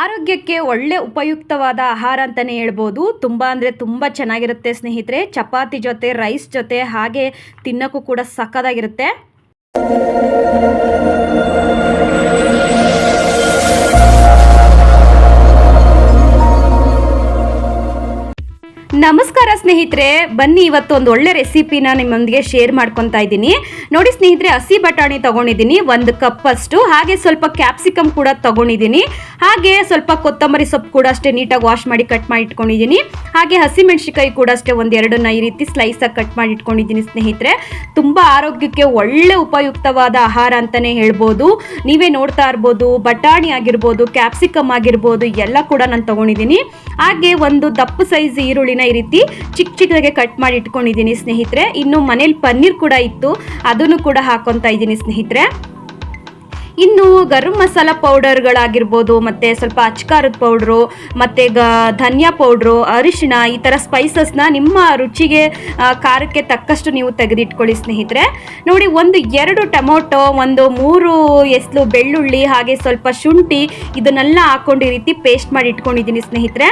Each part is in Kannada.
ಆರೋಗ್ಯಕ್ಕೆ ಒಳ್ಳೆ ಉಪಯುಕ್ತವಾದ ಆಹಾರ ಅಂತಲೇ ಹೇಳ್ಬೋದು. ತುಂಬ ಅಂದರೆ ತುಂಬ ಚೆನ್ನಾಗಿರುತ್ತೆ ಸ್ನೇಹಿತರೆ. ಚಪಾತಿ ಜೊತೆ ರೈಸ್ ಜೊತೆ ಹಾಗೆ ತಿನ್ನೋಕ್ಕೂ ಕೂಡ ಸಕ್ಕದಾಗಿರುತ್ತೆ ಸ್ನೇಹಿತರೆ, ಬನ್ನಿ ಇವತ್ತು ಒಂದು ಒಳ್ಳೆ ರೆಸಿಪಿನ ನಿಮ್ಮೊಂದಿಗೆ ಶೇರ್ ಮಾಡ್ಕೊತಾ ಇದ್ದೀನಿ. ನೋಡಿ ಸ್ನೇಹಿತರೆ, ಹಸಿ ಬಟಾಣಿ ತಗೊಂಡಿದ್ದೀನಿ, ಒಂದು ಕಪ್ ಅಷ್ಟು. ಹಾಗೆ ಸ್ವಲ್ಪ ಕ್ಯಾಪ್ಸಿಕಮ್ ಕೂಡ ತಗೊಂಡಿದ್ದೀನಿ. ಹಾಗೆ ಸ್ವಲ್ಪ ಕೊತ್ತಂಬರಿ ಸೊಪ್ಪು ಕೂಡ ಅಷ್ಟೇ ನೀಟಾಗಿ ವಾಶ್ ಮಾಡಿ ಕಟ್ ಮಾಡಿ ಇಟ್ಕೊಂಡಿದ್ದೀನಿ. ಹಾಗೆ ಹಸಿಮೆಣಸಿಕಾಯಿ ಕೂಡ ಅಷ್ಟೇ ಒಂದೆರಡನ್ನ ಈ ರೀತಿ ಸ್ಲೈಸಾಗಿ ಕಟ್ ಮಾಡಿ ಇಟ್ಕೊಂಡಿದ್ದೀನಿ ಸ್ನೇಹಿತರೆ. ತುಂಬ ಆರೋಗ್ಯಕ್ಕೆ ಒಳ್ಳೆ ಉಪಯುಕ್ತವಾದ ಆಹಾರ ಅಂತಲೇ ಹೇಳ್ಬೋದು. ನೀವೇ ನೋಡ್ತಾ ಇರ್ಬೋದು, ಬಟಾಣಿ ಆಗಿರ್ಬೋದು ಕ್ಯಾಪ್ಸಿಕಮ್ ಆಗಿರ್ಬೋದು, ಎಲ್ಲ ಕೂಡ ನಾನು ತಗೊಂಡಿದ್ದೀನಿ. ಹಾಗೆ ಒಂದು ದಪ್ಪ ಸೈಜ್ ಈರುಳ್ಳಿನ ಈ ರೀತಿ ಚಿಕ್ಕ ಚಿಕ್ಕದಾಗೆ ಕಟ್ ಮಾಡಿ ಇಟ್ಕೊಂಡಿದ್ದೀನಿ ಸ್ನೇಹಿತರೆ. ಇನ್ನು ಮನೇಲಿ ಪನ್ನೀರ್ ಕೂಡ ಇತ್ತು. ಅದನ್ನು ಕೂಡ ಹಾಕೊತಾ ಇದ್ದೀನಿ ಸ್ನೇಹಿತರೆ. ಇನ್ನು ಗರಂ ಮಸಾಲ ಪೌಡರ್ಗಳಾಗಿರ್ಬೋದು ಮತ್ತು ಸ್ವಲ್ಪ ಅಚ್ಕಾರದ ಪೌಡ್ರು ಮತ್ತು ಗ, ಧನಿಯಾ ಪೌಡ್ರು ಅರಿಶಿಣ, ಈ ಥರ ಸ್ಪೈಸಸ್ನ ನಿಮ್ಮ ರುಚಿಗೆ ಖಾರಕ್ಕೆ ತಕ್ಕಷ್ಟು ನೀವು ತೆಗೆದಿಟ್ಕೊಳ್ಳಿ ಸ್ನೇಹಿತರೆ. ನೋಡಿ, ಒಂದು ಎರಡು ಟೊಮೊಟೊ, ಒಂದು ಮೂರು ಎಸ್ಲು ಬೆಳ್ಳುಳ್ಳಿ, ಹಾಗೆ ಸ್ವಲ್ಪ ಶುಂಠಿ, ಇದನ್ನೆಲ್ಲ ಹಾಕ್ಕೊಂಡು ರೀತಿ ಪೇಸ್ಟ್ ಮಾಡಿ ಇಟ್ಕೊಂಡಿದ್ದೀನಿ ಸ್ನೇಹಿತರೆ.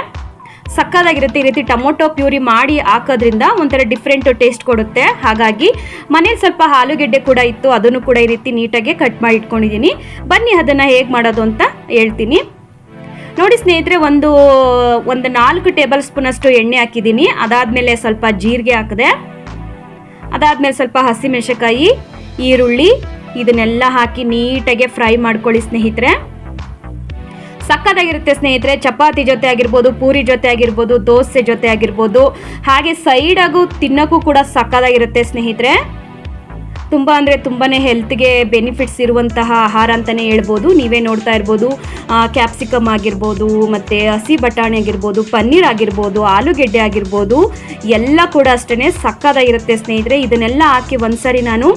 ಸಕ್ಕದಾಗಿರುತ್ತೆ ಈ ರೀತಿ ಟೊಮೊಟೊ ಪ್ಯೂರಿ ಮಾಡಿ ಹಾಕೋದ್ರಿಂದ ಒಂಥರ ಡಿಫ್ರೆಂಟ್ ಟೇಸ್ಟ್ ಕೊಡುತ್ತೆ. ಹಾಗಾಗಿ ಮನೇಲಿ ಸ್ವಲ್ಪ ಆಲೂಗೆಡ್ಡೆ ಕೂಡ ಇತ್ತು, ಅದನ್ನು ಕೂಡ ಈ ರೀತಿ ನೀಟಾಗಿ ಕಟ್ ಮಾಡಿ ಇಟ್ಕೊಂಡಿದ್ದೀನಿ. ಬನ್ನಿ ಅದನ್ನು ಹೇಗೆ ಮಾಡೋದು ಅಂತ ಹೇಳ್ತೀನಿ. ನೋಡಿ ಸ್ನೇಹಿತರೆ, ಒಂದು ಒಂದು ನಾಲ್ಕು ಟೇಬಲ್ ಸ್ಪೂನ್ ಅಷ್ಟು ಎಣ್ಣೆ ಹಾಕಿದ್ದೀನಿ. ಅದಾದಮೇಲೆ ಸ್ವಲ್ಪ ಜೀರಿಗೆ ಹಾಕಿದೆ, ಅದಾದಮೇಲೆ ಸ್ವಲ್ಪ ಹಸಿಮೆಣಸಿಕಾಯಿ ಈರುಳ್ಳಿ, ಇದನ್ನೆಲ್ಲ ಹಾಕಿ ನೀಟಾಗಿ ಫ್ರೈ ಮಾಡ್ಕೊಳ್ಳಿ ಸ್ನೇಹಿತರೆ. ಸಕ್ಕತ್ತಾಗಿರುತ್ತೆ ಸ್ನೇಹಿತರೆ, ಚಪಾತಿ ಜೊತೆ ಆಗಿರ್ಬೋದು ಪೂರಿ ಜೊತೆ ಆಗಿರ್ಬೋದು ದೋಸೆ ಜೊತೆ ಆಗಿರ್ಬೋದು ಹಾಗೆ ಸೈಡಾಗೂ ತಿನ್ನೋಕ್ಕೂ ಕೂಡ ಸಕ್ಕತ್ತಾಗಿರುತ್ತೆ ಸ್ನೇಹಿತರೆ. ತುಂಬ ಅಂದರೆ ತುಂಬಾ ಹೆಲ್ತ್ಗೆ ಬೆನಿಫಿಟ್ಸ್ ಇರುವಂತಹ ಆಹಾರ ಅಂತಲೇ ಹೇಳ್ಬೋದು. ನೀವೇ ನೋಡ್ತಾ ಇರ್ಬೋದು. ಕ್ಯಾಪ್ಸಿಕಮ್ ಆಗಿರ್ಬೋದು, ಮತ್ತು ಹಸಿ ಬಟಾಣಿ ಆಗಿರ್ಬೋದು, ಪನ್ನೀರ್ ಆಗಿರ್ಬೋದು, ಆಲೂಗೆಡ್ಡೆ ಆಗಿರ್ಬೋದು, ಎಲ್ಲ ಕೂಡ ಅಷ್ಟೇ ಸಕ್ಕದಾಗಿರುತ್ತೆ ಸ್ನೇಹಿತರೆ. ಇದನ್ನೆಲ್ಲ ಹಾಕಿ ಒಂದ್ಸರಿ ನಾನು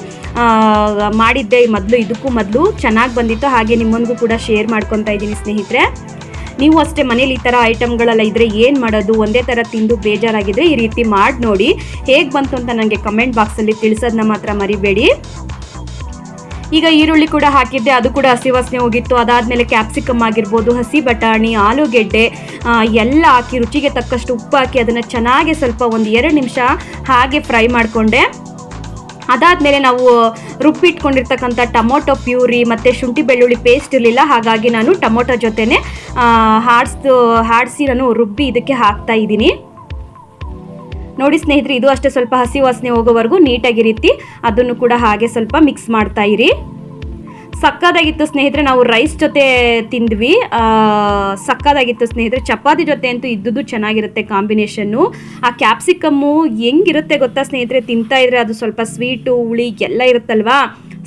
ಮಾಡಿದ್ದೆ ಮೊದಲು, ಇದಕ್ಕೂ ಮೊದಲು. ಚೆನ್ನಾಗಿ ಬಂದಿತ್ತು. ಹಾಗೆ ನಿಮ್ಮೊಂದಿಗೂ ಕೂಡ ಶೇರ್ ಮಾಡ್ಕೊತಾ ಇದ್ದೀನಿ ಸ್ನೇಹಿತರೆ. ನೀವು ಅಷ್ಟೇ ಮನೇಲಿ ಈ ಥರ ಐಟಮ್ಗಳೆಲ್ಲ ಇದ್ದರೆ ಏನು ಮಾಡೋದು? ಒಂದೇ ಥರ ತಿಂದು ಬೇಜಾರಾಗಿದ್ದರೆ ಈ ರೀತಿ ಮಾಡಿ ನೋಡಿ. ಹೇಗೆ ಬಂತು ಅಂತ ನನಗೆ ಕಮೆಂಟ್ ಬಾಕ್ಸಲ್ಲಿ ತಿಳಿಸೋದನ್ನ ಮಾತ್ರ ಮರಿಬೇಡಿ. ಈಗ ಈರುಳ್ಳಿ ಕೂಡ ಹಾಕಿದ್ದೆ, ಅದು ಕೂಡ ಹಸಿ ವಾಸನೆ ಹೋಗಿತ್ತು. ಅದಾದಮೇಲೆ ಕ್ಯಾಪ್ಸಿಕಮ್ ಆಗಿರ್ಬೋದು, ಹಸಿ ಬಟಾಣಿ, ಆಲೂಗೆಡ್ಡೆ ಎಲ್ಲ ಹಾಕಿ ರುಚಿಗೆ ತಕ್ಕಷ್ಟು ಉಪ್ಪು ಹಾಕಿ ಅದನ್ನು ಚೆನ್ನಾಗಿ ಸ್ವಲ್ಪ ಒಂದು ಎರಡು ನಿಮಿಷ ಹಾಗೆ ಫ್ರೈ ಮಾಡಿಕೊಂಡೆ. ಅದಾದಮೇಲೆ ನಾವು ರುಬ್ಬಿಟ್ಕೊಂಡಿರ್ತಕ್ಕಂಥ ಟೊಮೊಟೊ ಪ್ಯೂರಿ ಮತ್ತು ಶುಂಠಿ ಬೆಳ್ಳುಳ್ಳಿ ಪೇಸ್ಟ್ ಇರಲಿಲ್ಲ. ಹಾಗಾಗಿ ನಾನು ಟೊಮೊಟೊ ಜೊತೆನೆ ಹಾಡಿಸ್ದು ಹಾಡಿಸಿ ನಾನು ರುಬ್ಬಿ ಇದಕ್ಕೆ ಹಾಕ್ತಾ ಇದ್ದೀನಿ. ನೋಡಿ ಸ್ನೇಹಿತರೆ, ಇದು ಅಷ್ಟೇ ಸ್ವಲ್ಪ ಹಸಿ ವಾಸನೆ ಹೋಗೋವರೆಗೂ ನೀಟಾಗಿ ಅದನ್ನು ಕೂಡ ಹಾಗೆ ಸ್ವಲ್ಪ ಮಿಕ್ಸ್ ಮಾಡ್ತಾ ಇರಿ. ಸಕ್ಕದಾಗಿತ್ತು ಸ್ನೇಹಿತರೆ, ನಾವು ರೈಸ್ ಜೊತೆ ತಿಂದ್ವಿ. ಸಕ್ಕದಾಗಿತ್ತು ಸ್ನೇಹಿತರೆ, ಚಪಾತಿ ಜೊತೆ ಅಂತೂ ಇದ್ದುದು ಚೆನ್ನಾಗಿರುತ್ತೆ ಕಾಂಬಿನೇಷನ್ನು ಆ ಕ್ಯಾಪ್ಸಿಕಮ್ಮು ಹೆಂಗಿರುತ್ತೆ ಗೊತ್ತಾ ಸ್ನೇಹಿತರೆ, ತಿಂತಾ ಇದ್ರೆ ಅದು ಸ್ವಲ್ಪ ಸ್ವೀಟು ಹುಳಿ ಎಲ್ಲ ಇರುತ್ತಲ್ವಾ?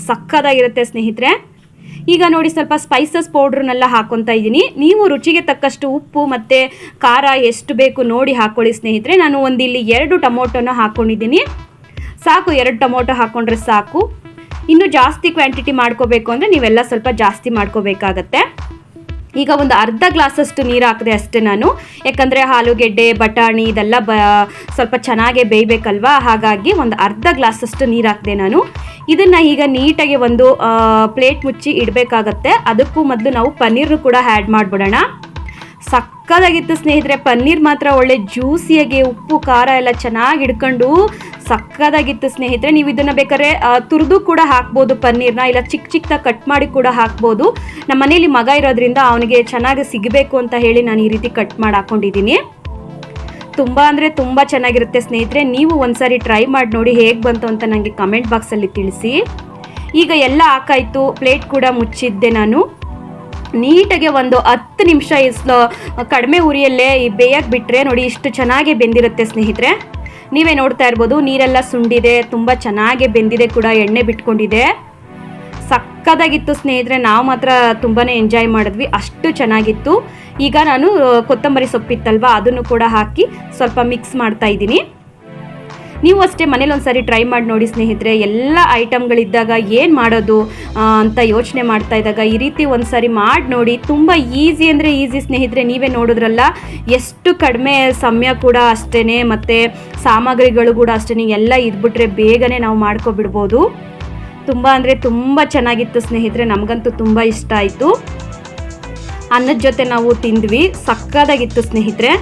ಸಕ್ಕದಾಗಿರುತ್ತೆ ಸ್ನೇಹಿತರೆ. ಈಗ ನೋಡಿ ಸ್ವಲ್ಪ ಸ್ಪೈಸಸ್ ಪೌಡ್ರನ್ನೆಲ್ಲ ಹಾಕೊತಾ ಇದ್ದೀನಿ. ನೀವು ರುಚಿಗೆ ತಕ್ಕಷ್ಟು ಉಪ್ಪು ಮತ್ತು ಖಾರ ಎಷ್ಟು ಬೇಕು ನೋಡಿ ಹಾಕ್ಕೊಳ್ಳಿ ಸ್ನೇಹಿತರೆ. ನಾನು ಒಂದು ಇಲ್ಲಿ ಎರಡು ಟೊಮೊಟೊನ ಹಾಕ್ಕೊಂಡಿದ್ದೀನಿ ಸಾಕು, ಎರಡು ಟೊಮೊಟೊ ಹಾಕ್ಕೊಂಡ್ರೆ ಸಾಕು. ಇನ್ನು ಜಾಸ್ತಿ ಕ್ವಾಂಟಿಟಿ ಮಾಡ್ಕೋಬೇಕು ಅಂದರೆ ನೀವೆಲ್ಲ ಸ್ವಲ್ಪ ಜಾಸ್ತಿ ಮಾಡ್ಕೋಬೇಕಾಗತ್ತೆ. ಈಗ ಒಂದು ಅರ್ಧ ಗ್ಲಾಸಷ್ಟು ನೀರು ಹಾಕಿದೆ ಅಷ್ಟೇ ನಾನು. ಯಾಕಂದರೆ ಆಲೂಗೆಡ್ಡೆ, ಬಟಾಣಿ ಇದೆಲ್ಲ ಬ, ಸ್ವಲ್ಪ ಚೆನ್ನಾಗೆ ಬೇಯಬೇಕಲ್ವಾ? ಹಾಗಾಗಿ ಒಂದು ಅರ್ಧ ಗ್ಲಾಸಷ್ಟು ನೀರು ಹಾಕಿದೆ ನಾನು. ಇದನ್ನು ಈಗ ನೀಟಾಗಿ ಒಂದು ಪ್ಲೇಟ್ ಮುಚ್ಚಿ ಇಡಬೇಕಾಗತ್ತೆ. ಅದಕ್ಕೂ ಮೊದಲು ನಾವು ಪನ್ನೀರ್ನು ಕೂಡ ಆ್ಯಡ್ ಮಾಡಿಬಿಡೋಣ. ಸಕ್ಕದಾಗಿತ್ತು ಸ್ನೇಹಿತರೆ, ಪನ್ನೀರ್ ಮಾತ್ರ ಒಳ್ಳೆ ಜ್ಯೂಸಿಯಾಗಿ, ಉಪ್ಪು, ಖಾರ ಎಲ್ಲ ಚೆನ್ನಾಗಿ ಹಿಡ್ಕೊಂಡು ಸಕ್ಕದಾಗಿತ್ತು ಸ್ನೇಹಿತರೆ. ನೀವು ಇದನ್ನು ಬೇಕಾದ್ರೆ ತುರಿದು ಕೂಡ ಹಾಕ್ಬೋದು ಪನ್ನೀರ್ನ. ಇಲ್ಲ ಚಿಕ್ಕ ಚಿಕ್ಕದಾಗಿ ಕಟ್ ಮಾಡಿ ಕೂಡ ಹಾಕ್ಬೋದು. ನಮ್ಮ ಮನೇಲಿ ಮಗ ಇರೋದ್ರಿಂದ ಅವನಿಗೆ ಚೆನ್ನಾಗಿ ಸಿಗಬೇಕು ಅಂತ ಹೇಳಿ ನಾನು ಈ ರೀತಿ ಕಟ್ ಮಾಡಿ ಹಾಕ್ಕೊಂಡಿದ್ದೀನಿ ತುಂಬ ಅಂದರೆ ತುಂಬ ಚೆನ್ನಾಗಿರುತ್ತೆ ಸ್ನೇಹಿತರೆ. ನೀವು ಒಂದ್ಸರಿ ಟ್ರೈ ಮಾಡಿ ನೋಡಿ ಹೇಗೆ ಬಂತು ಅಂತ ನನಗೆ ಕಮೆಂಟ್ ಬಾಕ್ಸಲ್ಲಿ ತಿಳಿಸಿ. ಈಗ ಎಲ್ಲ ಹಾಕಾಯಿತು, ಪ್ಲೇಟ್ ಕೂಡ ಮುಚ್ಚಿದ್ದೆ ನಾನು. ನೀಟಾಗಿ ಒಂದು ಹತ್ತು ನಿಮಿಷ ಇಸ್ಲು ಕಡಿಮೆ ಉರಿಯಲ್ಲೇ ಈ ಬೇಯಕ್ಕೆ ಬಿಟ್ಟರೆ ನೋಡಿ ಇಷ್ಟು ಚೆನ್ನಾಗಿ ಬೆಂದಿರುತ್ತೆ ಸ್ನೇಹಿತರೆ. ನೀವೇ ನೋಡ್ತಾ ಇರ್ಬೋದು, ನೀರೆಲ್ಲ ಸುಂಡಿದೆ, ತುಂಬ ಚೆನ್ನಾಗಿ ಬೆಂದಿದೆ ಕೂಡ, ಎಣ್ಣೆ ಬಿಟ್ಕೊಂಡಿದೆ. ಸಕ್ಕದಾಗಿತ್ತು ಸ್ನೇಹಿತರೆ, ನಾವು ಮಾತ್ರ ತುಂಬಾ ಎಂಜಾಯ್ ಮಾಡಿದ್ವಿ, ಅಷ್ಟು ಚೆನ್ನಾಗಿತ್ತು. ಈಗ ನಾನು ಕೊತ್ತಂಬರಿ ಸೊಪ್ಪಿತ್ತಲ್ವ, ಅದನ್ನು ಕೂಡ ಹಾಕಿ ಸ್ವಲ್ಪ ಮಿಕ್ಸ್ ಮಾಡ್ತಾ ಇದ್ದೀನಿ. ನೀವು ಅಷ್ಟೇ ಮನೇಲಿ ಒಂದ್ಸರಿ ಟ್ರೈ ಮಾಡಿ ನೋಡಿ ಸ್ನೇಹಿತರೆ, ಎಲ್ಲ ಐಟಮ್ಗಳಿದ್ದಾಗ ಏನು ಮಾಡೋದು ಅಂತ ಯೋಚನೆ ಮಾಡ್ತಾ ಇದ್ದಾಗ ಈ ರೀತಿ ಒಂದ್ಸರಿ ಮಾಡಿ ನೋಡಿ. ತುಂಬ ಈಸಿ ಅಂದರೆ ಈಸಿ ಸ್ನೇಹಿತರೆ, ನೀವೇ ನೋಡಿದ್ರಲ್ಲ, ಎಷ್ಟು ಕಡಿಮೆ ಸಮಯ ಕೂಡ ಅಷ್ಟೇ ಮತ್ತು ಸಾಮಗ್ರಿಗಳು ಕೂಡ ಅಷ್ಟೇ ಎಲ್ಲ ಇದ್ಬಿಟ್ರೆ ಬೇಗನೆ ನಾವು ಮಾಡ್ಕೊಬಿಡ್ಬೋದು. ತುಂಬ ಅಂದರೆ ತುಂಬ ಚೆನ್ನಾಗಿತ್ತು ಸ್ನೇಹಿತರೆ, ನಮಗಂತೂ ತುಂಬ ಇಷ್ಟ ಆಯಿತು. ಅನ್ನದ ಜೊತೆ ನಾವು ತಿಂದ್ವಿ, ಸಕ್ಕದಾಗಿತ್ತು ಸ್ನೇಹಿತರೆ.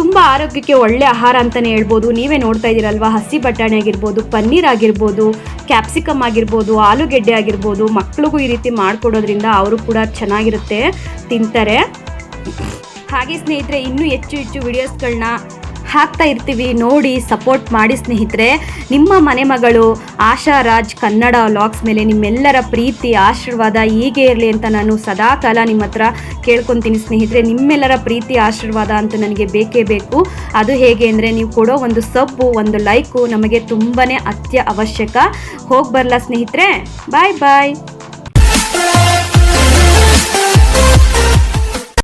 ತುಂಬ ಆರೋಗ್ಯಕ್ಕೆ ಒಳ್ಳೆ ಆಹಾರ ಅಂತಲೇ ಹೇಳ್ಬೋದು. ನೀವೇ ನೋಡ್ತಾ ಇದ್ದೀರಲ್ವ? ಹಸಿ ಬಟಾಣಿ ಆಗಿರ್ಬೋದು, ಪನ್ನೀರ್ ಆಗಿರ್ಬೋದು ಕ್ಯಾಪ್ಸಿಕಮ್ ಆಗಿರ್ಬೋದು, ಆಲೂಗೆಡ್ಡೆ ಆಗಿರ್ಬೋದು, ಮಕ್ಳಿಗೂ ಈ ರೀತಿ ಮಾಡಿಕೊಡೋದ್ರಿಂದ ಅವರು ಕೂಡ ಚೆನ್ನಾಗಿರುತ್ತೆ, ತಿಂತಾರೆ. ಹಾಗೆ ಸ್ನೇಹಿತರೆ, ಇನ್ನೂ ಹೆಚ್ಚು ಹೆಚ್ಚು ವಿಡಿಯೋಸ್ಗಳನ್ನ ಹಾಕ್ತಾ ಇರ್ತೀವಿ, ನೋಡಿ ಸಪೋರ್ಟ್ ಮಾಡಿ ಸ್ನೇಹಿತರೆ. ನಿಮ್ಮ ಮನೆ ಮಗಳು ಆಶಾ ರಾಜ್ ಕನ್ನಡ ವ್ಲಾಗ್ಸ್ ಮೇಲೆ ನಿಮ್ಮೆಲ್ಲರ ಪ್ರೀತಿ, ಆಶೀರ್ವಾದ ಹೀಗೆ ಇರಲಿ ಅಂತ ನಾನು ಸದಾ ಕಾಲ ನಿಮ್ಮ ಹತ್ರ ಕೇಳ್ಕೊತೀನಿ ಸ್ನೇಹಿತರೆ. ನಿಮ್ಮೆಲ್ಲರ ಪ್ರೀತಿ, ಆಶೀರ್ವಾದ ಅಂತ ನನಗೆ ಬೇಕೇ ಬೇಕು. ಅದು ಹೇಗೆ ಅಂದರೆ ನೀವು ಕೊಡೋ ಒಂದು ಸಬ್ಬು, ಒಂದು ಲೈಕು ನಮಗೆ ತುಂಬಾ ಅತ್ಯ ಅವಶ್ಯಕ ಹೋಗಿ ಬರಲ್ಲ ಸ್ನೇಹಿತರೆ. ಬಾಯ್ ಬಾಯ್